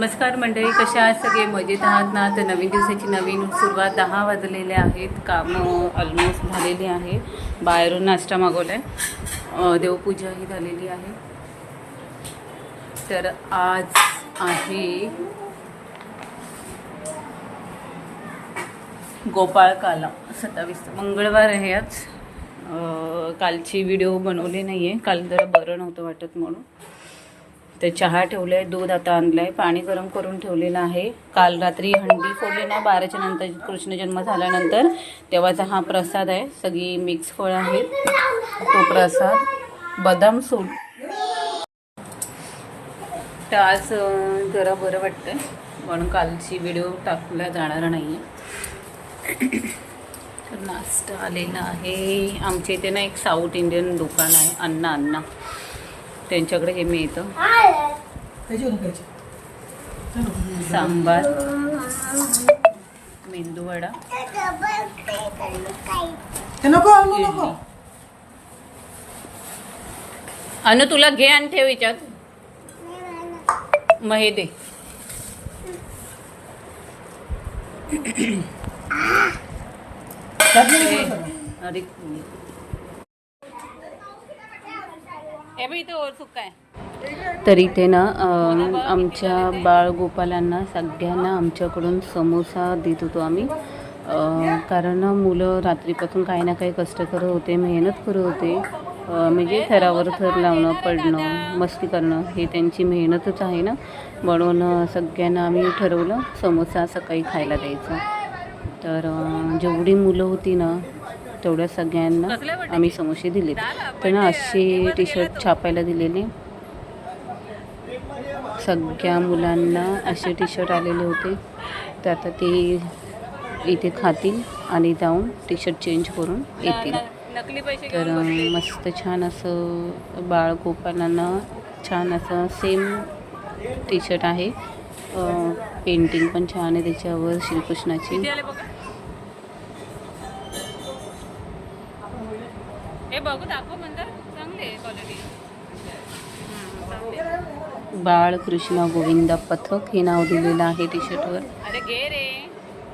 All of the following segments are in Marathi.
नमस्कार मंडळी कशा आहात सगळे? मजेत आहात ना? तर नवीन दिवसाची नवीन सुरुवात दहा वाजलेले आहेत. कामं ऑलमोस्ट झालेली आहे. बाहेरून नाश्ता मागवला आहे देवपूजाही झालेली आहे. तर आज आहे गोपाळकाला सत्तावीस. मंगळवार आहे आज. कालची व्हिडिओ बनवली नाही आहे काल जरा बरं नव्हतं वाटत म्हणून. तर चहा ठेवलं आहे दूध आता आणलं आहे पाणी गरम करून ठेवलेलं आहे. काल रात्री हंडी फोडली ना बाराच्या नंतर कृष्ण जन्म झाल्यानंतर तेव्हाचा हा प्रसाद आहे. सगळी मिक्स फळं आहेत. तो प्रसाद बदाम सूट तर आज जरा बरं वाटतं म्हणून कालची व्हिडिओ टाकला जाणार नाही आहे तर नाश्ता आलेला आहे. आमच्या इथे ना एक साऊथ इंडियन दुकान आहे अन्ना अन्ना त्यांच्याकडे हे मिळतं. सांबार मेंदूवडा अनु तुला घे आणि ठेव याच्यात. मग हे दे. हे, अरे हे बघ इथे ओर सुक्का आहे तर इथे ना आमच्या बाळगोपालांना सगळ्यांना आमच्याकडून समोसा देत होतो आम्ही. कारण मुलं रात्रीपासून काही ना काही कष्ट करत होते मेहनत करत होते. म्हणजे थरावर थर लावणं पडणं मस्ती करणं हे त्यांची मेहनतच आहे ना. म्हणून सगळ्यांना आम्ही ठरवलं समोसा सकाळी खायला द्यायचा. तर जेवढी मुलं होती ना तेवढ्या सगळ्यांना आम्ही समोसे दिले तर ना असे टी शर्ट छापायला दिलेले. सगळ्या मुलांना असे टी शर्ट आलेले होते. तर आता ते इथे खातील आणि जाऊन टी शर्ट चेंज करून येतील. तर मस्त छान असं बाळगोपालांना छान असं सेम टी शर्ट आहे पेंटिंग पण छान आहे त्याच्यावर श्रीकृष्णाची. बाळ कृष्ण गोविंदा पथक हे नाव दिलेलं आहे टी शर्टवर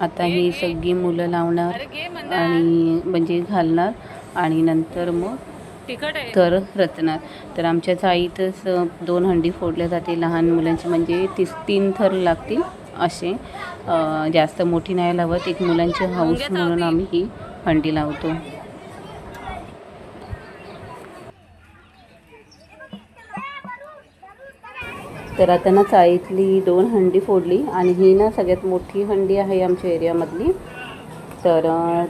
आता ही सगळी मुलं लावणार आणि म्हणजे घालणार आणि नंतर मग तर रचणार. तर आमच्या चाळीतच अ, दोन हंडी फोडल्या जाते लहान मुलांची म्हणजे तीस तीन थर लागतील असे. जास्त मोठी नाही लावत एक मुलांची हाऊस म्हणून आम्ही ही हंडी लावतो. तर आता ना चाळीतली दोन हंडी फोडली आणि ही ना सगळ्यात मोठी हंडी आहे आमच्या एरियामधली. तर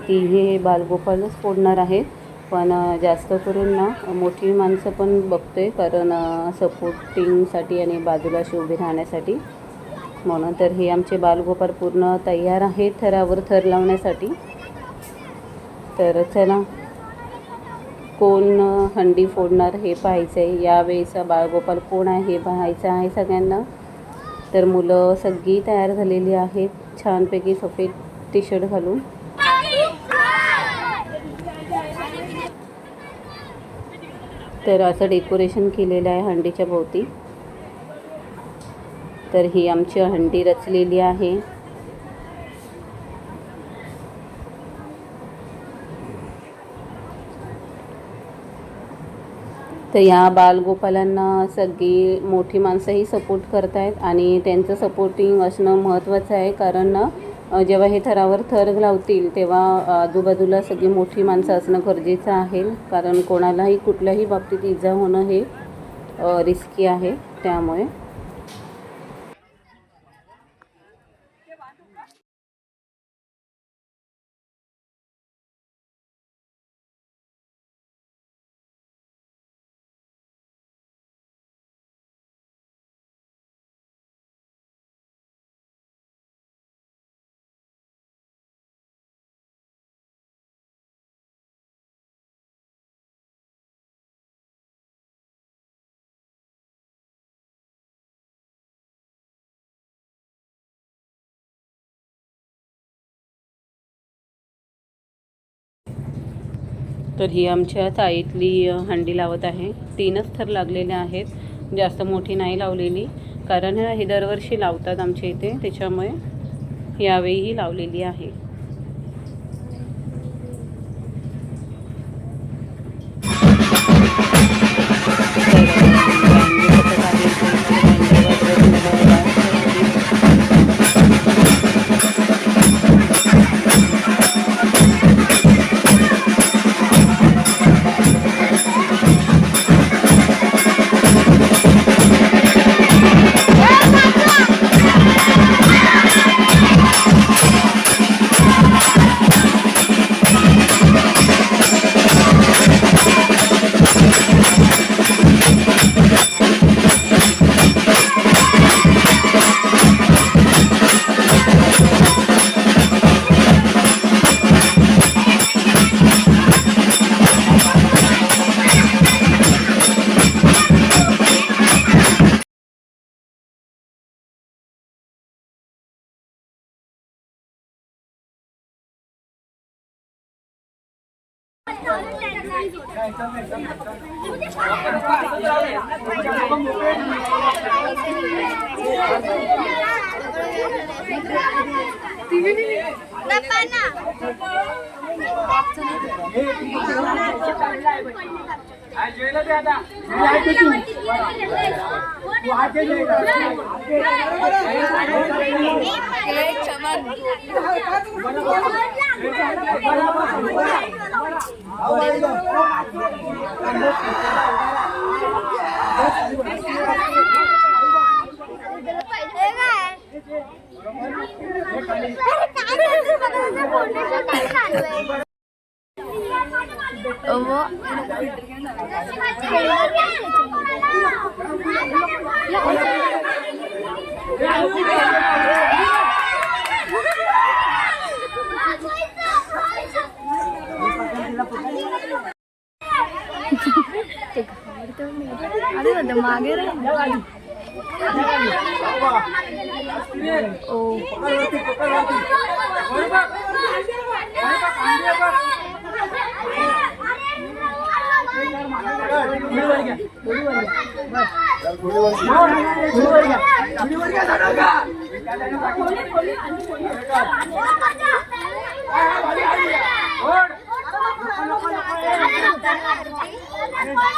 ती हे बालगोपालच फोडणार आहेत पण जास्त करून ना मोठी माणसं पण बघते कारण सपोर्टिंगसाठी आणि बाजूला अशी उभी राहण्यासाठी. म्हणून तर हे आमचे बालगोपाल पूर्ण तयार आहेत थरावर थर लावण्यासाठी. तर चला कोण हंडी फोडणार हे पाहायचं आहे यावेळेचा बाळगोपाल कोण आहे हे पाहायचं आहे सगळ्यांना. तर मुलं सगळी तयार झालेली आहेत. छानपैकी सफेद टी शर्ट घालून. तर असं डेकोरेशन केलेलं आहे हंडीच्या भोवती. तर ही आमची हंडी रचलेली आहे. तर या बालगोपालांना सगळी मोठी माणसंही सपोर्ट करत आहेत आणि त्यांचं सपोर्टिंग असणं महत्त्वाचं आहे. कारण जेव्हा हे थरावर थर लावतील तेव्हा आजूबाजूला सगळी मोठी माणसं असणं गरजेचं आहे. कारण कोणालाही कुठल्याही बाबतीत इजा होणं हे रिस्की आहे. त्यामुळे तर ही आमच्या चाळीतली हंडी लावत आहे. तीनच थर लागलेले आहेत. जास्त मोठी नाही लावलेली. कारण हे दरवर्षी लावतात आमच्या इथे. त्याच्यामुळे यावेळीही लावलेली आहे. चमन 好好好好好好好好好好好好好好好好好 Oh, मागे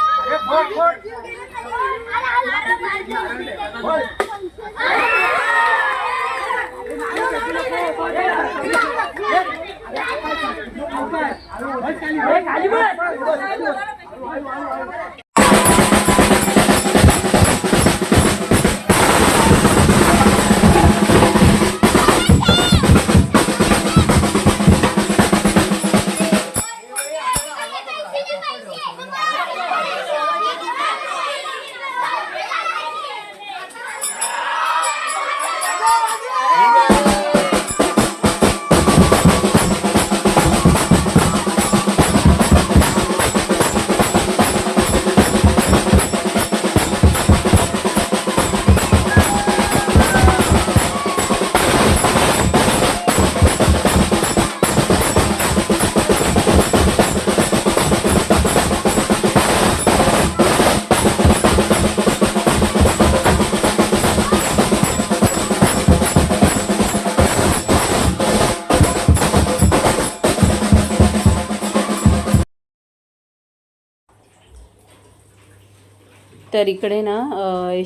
तर इकडे ना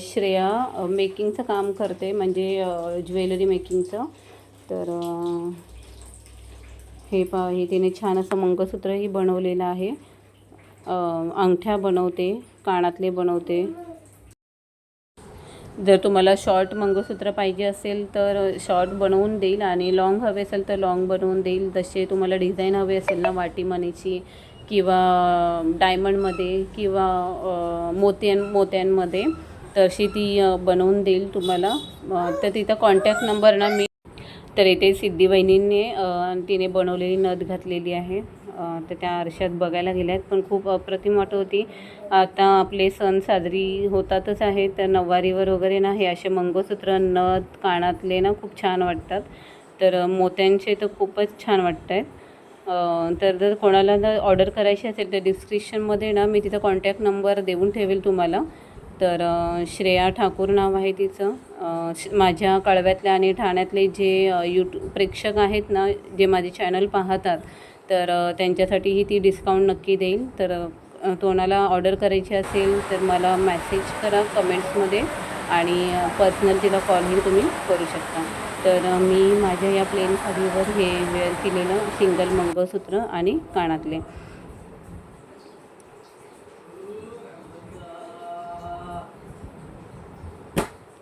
श्रेया मेकिंगचं काम करते म्हणजे ज्वेलरी मेकिंगचं तर हे पा हे तिने छान असं मंगळसूत्रही बनवलेलं आहे. अंगठ्या बनवते कानातले बनवते. जर तुम्हाला शॉर्ट मंगळसूत्र पाहिजे असेल तर शॉर्ट बनवून देईल आणि लॉंग हवे असेल तर लॉंग बनवून देईल. जसे तुम्हाला डिझाईन हवे असेल ना वाटी मनीची किंवा डायमंडमध्ये किंवा मोत्यां मोत्यांमध्ये तशी ती बनवून देईल तुम्हाला. तर तिथं कॉन्टॅक्ट नंबर ना मी तर इथे सिद्धी बहिणींनी तिने बनवलेली नथ घातलेली आहे. तर त्या आरशात बघायला गेल्या आहेत पण खूप अप्रतिम वाटत होती. आता आपले सण साजरी होतातच आहे तर नऊवारीवर वगैरे ना हे असे मंगळसूत्र नथ कानातले ना खूप छान वाटतात. तर मोत्यांचे तर खूपच छान वाटत आहेत तर जर कोणाला जर ऑर्डर करायची असेल तर डिस्क्रिप्शनमध्ये ना मी तिथं कॉन्टॅक्ट नंबर देऊन ठेवेल तुम्हाला. तर श्रेया ठाकूर नाव आहे तिचं. श- माझ्या कळव्यातल्या आणि ठाण्यातले जे यूट्यूब प्रेक्षक आहेत ना जे माझे चॅनल पाहतात तर त्यांच्यासाठीही ती डिस्काउंट नक्की देईल. तर कोणाला ऑर्डर करायची असेल तर मला मॅसेज करा कमेंट्समध्ये. आणि पर्सनल तिला कॉलही तुम्ही करू शकता. तर मी माझ्या या प्लेन साडीवर हे वेअर केलेलं सिंगल मंगळसूत्र आणि कानातले.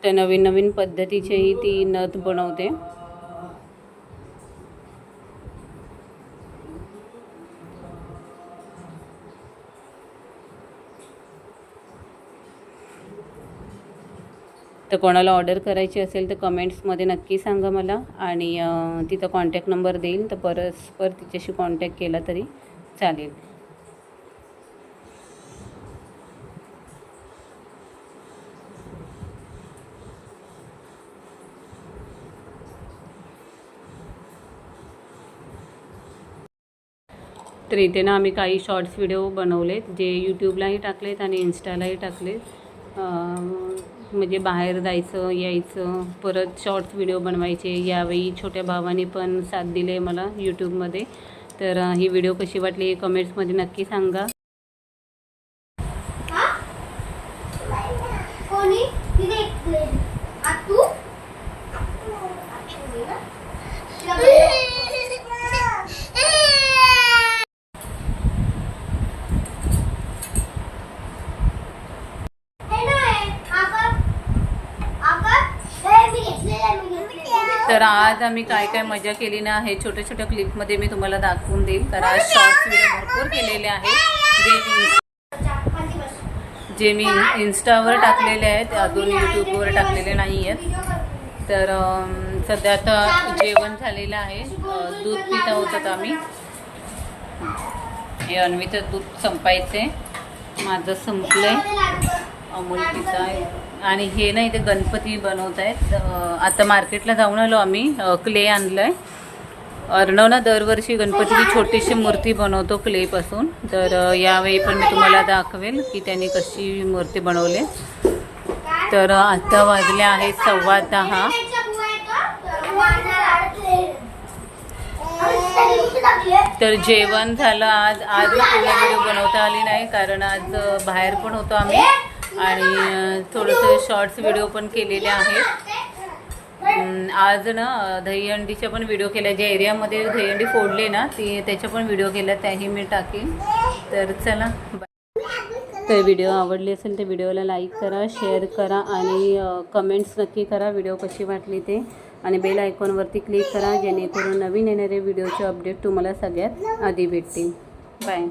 तर नवीन नवीन पद्धतीचेही ती नथ बनवते. तर कोणाला ऑर्डर करायची असेल तर कमेंट्समध्ये नक्की सांगा मला आणि तिथं तिचा कॉन्टॅक्ट नंबर देईल. तर परस्पर तिच्याशी कॉन्टॅक्ट केला तरी चालेल. तर इथे ना आम्ही काही शॉर्ट्स व्हिडिओ बनवलेत जे यूट्यूबलाही टाकलेत आणि इन्स्टालाही टाकलेत. अं, म्हणजे बाहेर जायचं यायचं परत शॉर्ट्स व्हिडिओ बनवायचे यावेळी छोट्या भावाने पण साथ दिले मला यूट्यूबमध्ये तर ही व्हिडिओ कशी वाटली हे कमेंट्समध्ये नक्की सांगा कोणी तिने आ तू तर आज आम्ही काय काय मजा केली ना हे छोट्या छोट्या क्लिपमध्ये मी तुम्हाला दाखवून देईल. तर आज शॉर्ट्स व्हिडिओ भरपूर केलेले आहेत. जे जे मी इन्स्टावर टाकलेले आहेत अजून यूट्यूबवर टाकलेले नाही आहेत तर सध्या आता जेवण झालेलं आहे. दूध पित आहोत आता आम्ही. हे अन्वीचं दूध संपायचे माझं संपलंय. अमूल पिझ्झा आहे. आणि हे ना इथे गणपती बनवत आहेत आता मार्केटला जाऊन आलो आम्ही. क्ले आणलंय. अर्णव ना दरवर्षी गणपतीची छोटीशी मूर्ती बनवतो क्लेपासून. तर यावेळी पण मी तुम्हाला दाखवेल की त्यांनी कशी मूर्ती बनवली. तर आता वाजले आहेत सव्वा दहा. तर जेवण झालं आज. आज तुला व्हिडिओ बनवता आली नाही कारण आज बाहेर पण होतो आम्ही. आणि थोडंसं शॉर्ट्स व्हिडिओ पण केलेले आहेत. आज ना अ, दहीहंडीच्या पण व्हिडिओ केल्या ज्या एरियामध्ये दहीहंडी फोडले ना ती त्याच्या पण व्हिडिओ केल्या त्याही मी टाकेन. तर चला बाय तर व्हिडिओ आवडली असेल तर व्हिडिओला लाईक करा शेअर करा आणि कमेंट्स नक्की करा व्हिडिओ कशी वाटली ते. आणि बेल आयकॉनवरती क्लिक करा जेणेकरून नवीन येणारे व्हिडिओचे अपडेट तुम्हाला सगळ्यात आधी भेटतील. बाय